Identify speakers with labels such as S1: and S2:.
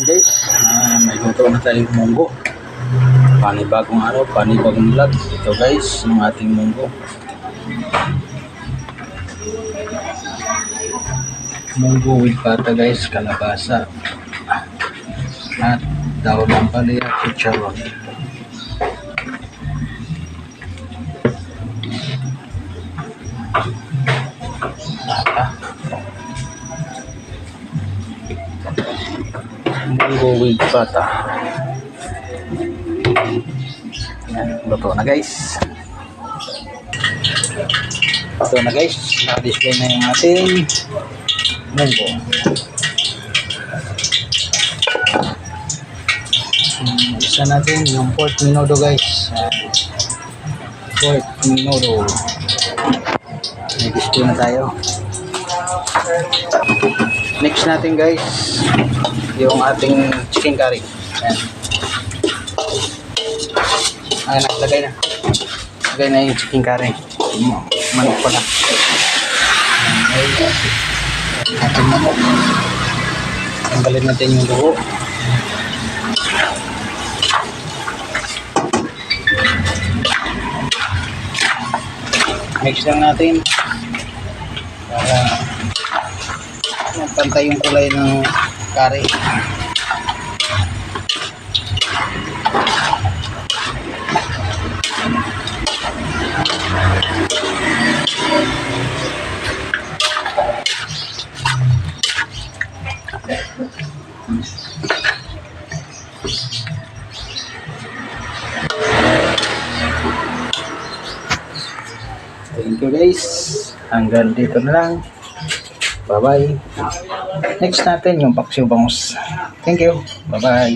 S1: morning guys. May luto na tayong munggo. Panibagong ano, panibagong vlog. Ito guys, yung ating munggo. Munggo with pata guys, kalabasa. At daw ng palaya, chicharon. Munggo with pata. Yan, luto na guys. Luto na guys. Naka-display na yung ating munggo. Hmm, Isa natin yung pork minudo guys. Pork minudo. May display na tayo. Next natin guys, yung ating chicken curry. Yan. Ayan na, lagay na. Lagay na yung chicken curry. Ma- Manok pala. Okay. Ating manok. Natin yung dugo. Mix lang natin magpantay yung kulay ng curry. Thank you guys. Hanggang dito na lang. Bye-bye. Next natin yung paksiw bangus. Thank you. Bye-bye.